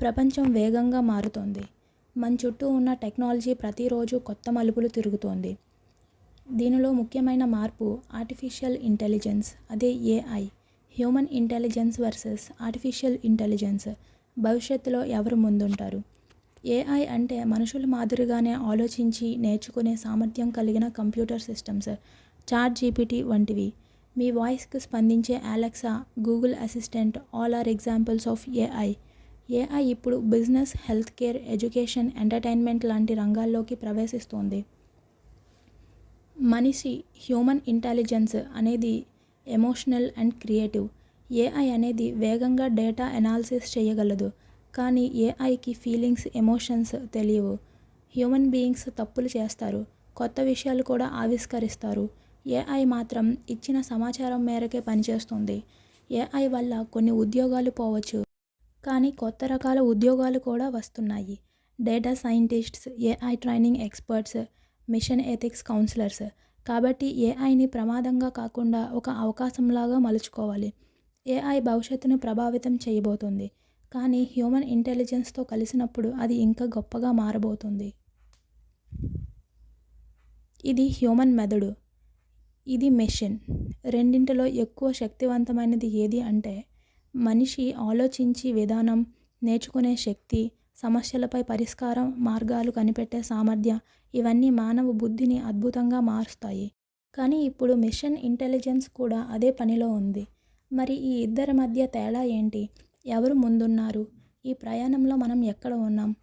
ప్రపంచం వేగంగా మారుతోంది. మన చుట్టూ ఉన్న టెక్నాలజీ ప్రతిరోజు కొత్త మలుపులు తిరుగుతోంది. దీనిలో ముఖ్యమైన మార్పు ఆర్టిఫిషియల్ ఇంటెలిజెన్స్ అదే AI. Human intelligence versus artificial intelligence. భవిష్యత్తులో ఎవరు ముందుంటారు? ఏఐ అంటే మనుషుల మాదిరిగానే ఆలోచించి, నేర్చుకునే సామర్థ్యం కలిగిన కంప్యూటర్ సిస్టమ్స్. చాట్ జీపీటీ వంటివి. మీ వాయిస్కి స్పందించే Alexa, Google assistant all are examples of AI. AI ఇప్పుడు business, health care education, entertainment లాంటి రంగాల్లోకి ప్రవేశిస్తోంది. మనిషి హ్యూమన్ ఇంటెలిజెన్స్ అనేది ఎమోషనల్ అండ్ క్రియేటివ్. ఏఐ అనేది వేగంగా డేటా ఎనాలిసిస్ చేయగలదు. కానీ ఏఐకి ఫీలింగ్స్, ఎమోషన్స్ తెలియవు. హ్యూమన్ బీయింగ్స్ తప్పులు చేస్తారు. కొత్త విషయాలు కూడా ఆవిష్కరిస్తారు. ఏఐ మాత్రం ఇచ్చిన సమాచారం మేరకే పనిచేస్తుంది. ఏఐ వల్ల కొన్ని ఉద్యోగాలు పోవచ్చు. కానీ కొత్త రకాల ఉద్యోగాలు కూడా వస్తున్నాయి. Data scientists, AI training experts, machine ethics counsellors. కాబట్టి ఏఐని ప్రమాదంగా కాకుండా ఒక అవకాశంలాగా మలుచుకోవాలి. ఏఐ భవిష్యత్తును ప్రభావితం చేయబోతుంది కానీ హ్యూమన్ ఇంటెలిజెన్స్తో కలిసినప్పుడు అది ఇంకా గొప్పగా మారబోతుంది ఇది హ్యూమన్ మెదడు. ఇది మెషిన్. రెండింటిలో ఎక్కువ శక్తివంతమైనది ఏది అంటే మనిషి ఆలోచించి విధానం, నేర్చుకునే శక్తి, సమస్యలపై పరిష్కార మార్గాలు కనిపెట్టే సామర్థ్యం ఇవన్నీ మానవ బుద్ధిని అద్భుతంగా మారుస్తాయి. కానీ ఇప్పుడు మిషన్ ఇంటెలిజెన్స్ కూడా అదే పనిలో ఉంది. మరి ఈ ఇద్దరి మధ్య తేడా ఏంటి? ఎవరు ముందున్నారు? ఈ ప్రయాణంలో మనం ఎక్కడ ఉన్నాం?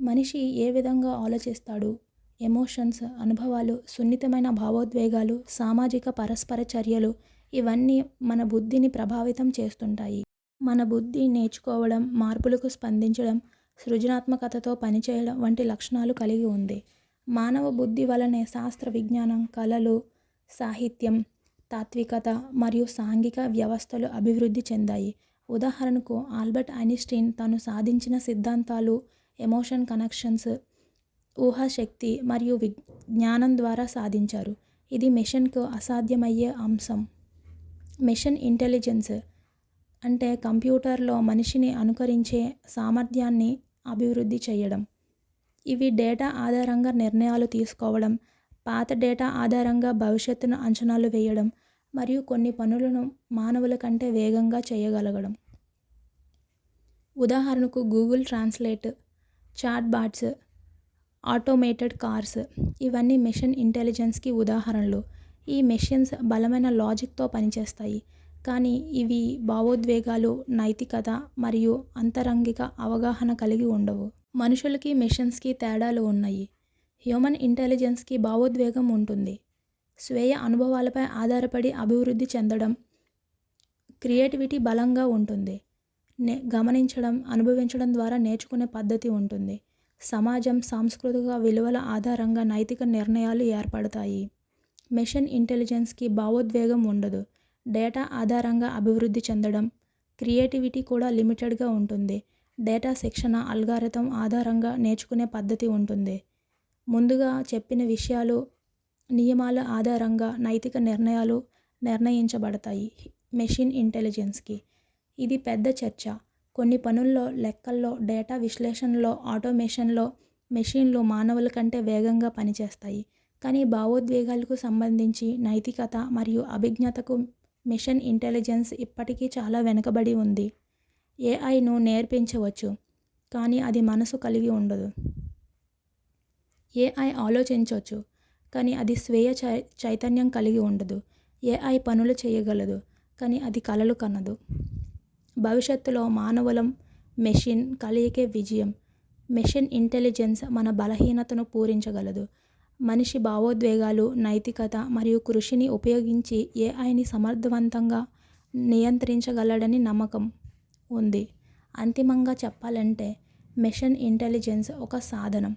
మనిషి ఏ విధంగా ఆలోచిస్తాడు? ఎమోషన్స్, అనుభవాలు, సున్నితమైన భావోద్వేగాలు, సామాజిక పరస్పర చర్యలు ఇవన్నీ మన బుద్ధిని ప్రభావితం చేస్తుంటాయి. మన బుద్ధి నేర్చుకోవడం, మార్పులకు స్పందించడం, సృజనాత్మకతతో పనిచేయడం వంటి లక్షణాలు కలిగి ఉంది. మానవ బుద్ధి వలనే శాస్త్ర విజ్ఞానం, కళలు, సాహిత్యం, తాత్వికత మరియు సాంఘిక వ్యవస్థలు అభివృద్ధి చెందాయి. ఉదాహరణకు ఆల్బర్ట్ ఐన్స్టీన్ తాను సాధించిన సిద్ధాంతాలు ఎమోషన్ కనెక్షన్స్, ఊహాశక్తి మరియు జ్ఞానం ద్వారా సాధించారు. ఇది మిషన్కు అసాధ్యమయ్యే అంశం. మెషిన్ ఇంటెలిజెన్స్ అంటే కంప్యూటర్లో మనిషిని అనుకరించే సామర్థ్యాన్ని అభివృద్ధి చేయడం. ఇవి డేటా ఆధారంగా నిర్ణయాలు తీసుకోవడం, పాత డేటా ఆధారంగా భవిష్యత్తును అంచనాలు వేయడం మరియు కొన్ని పనులను మానవుల కంటే వేగంగా చేయగలగడం. ఉదాహరణకు Google translate, chat bots, automated cars ఇవన్నీ మెషిన్ ఇంటెలిజెన్స్కి ఉదాహరణలు. ఈ మెషిన్స్ బలమైన లాజిక్తో పనిచేస్తాయి. కానీ ఇవి భావోద్వేగాలు, నైతికత మరియు అంతరంగిక అవగాహన కలిగి ఉండవు. మనుషులకి, మెషిన్స్కి తేడాలు ఉన్నాయి. హ్యూమన్ ఇంటెలిజెన్స్కి భావోద్వేగం ఉంటుంది. స్వీయ అనుభవాలపై ఆధారపడి అభివృద్ధి చెందడం. క్రియేటివిటీ బలంగా ఉంటుంది. నే గమనించడం, అనుభవించడం ద్వారా నేర్చుకునే పద్ధతి ఉంటుంది. సమాజం, సాంస్కృతిక విలువల ఆధారంగా నైతిక నిర్ణయాలు ఏర్పడతాయి. మెషిన్ ఇంటెలిజెన్స్కి భావోద్వేగం ఉండదు. డేటా ఆధారంగా అభివృద్ధి చెందడం. క్రియేటివిటీ కూడా లిమిటెడ్గా ఉంటుంది. డేటా శిక్షణ అల్గారిథం ఆధారంగా నేర్చుకునే పద్ధతి ఉంటుంది. ముందుగా చెప్పిన విషయాలు, నియమాల ఆధారంగా నైతిక నిర్ణయాలు నిర్ణయించబడతాయి మెషిన్ ఇంటెలిజెన్స్కి. ఇది పెద్ద చర్చ. కొన్ని పనుల్లో, లెక్కల్లో, డేటా విశ్లేషణలో, ఆటోమేషన్లో మెషిన్లు మానవుల కంటే వేగంగా పనిచేస్తాయి. కానీ భావోద్వేగాలకు సంబంధించి, నైతికత మరియు అభిజ్ఞతకు మిషన్ ఇంటెలిజెన్స్ ఇప్పటికీ చాలా వెనుకబడి ఉంది. ఏఐను నేర్పించవచ్చు. కానీ అది మనసు కలిగి ఉండదు. ఏఐ ఆలోచించవచ్చు కానీ అది స్వీయ చైతన్యం కలిగి ఉండదు. ఏఐ పనులు చేయగలదు. కానీ అది కలలు కనదు. భవిష్యత్తులో మానవులం, మెషిన్ కలయికే విజయం. మెషిన్ ఇంటెలిజెన్స్ మన బలహీనతను పూరించగలదు. మనిషి భావోద్వేగాలు, నైతికత మరియు కృషిని ఉపయోగించి ఏఐని సమర్థవంతంగా నియంత్రించగలడని నమ్మకం ఉంది. అంతిమంగా చెప్పాలంటే మెషిన్ ఇంటెలిజెన్స్ ఒక సాధనం.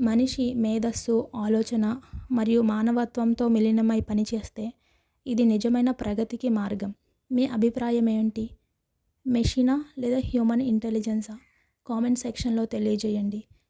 మనిషి మేధస్సు, ఆలోచన మరియు మానవత్వంతో మిలినమై పనిచేస్తే ఇది నిజమైన ప్రగతికి మార్గం. మీ అభిప్రాయం ఏంటి మెషినా లేదా హ్యూమన్ ఇంటెలిజెన్సా? కామెంట్ సెక్షన్లో తెలియజేయండి.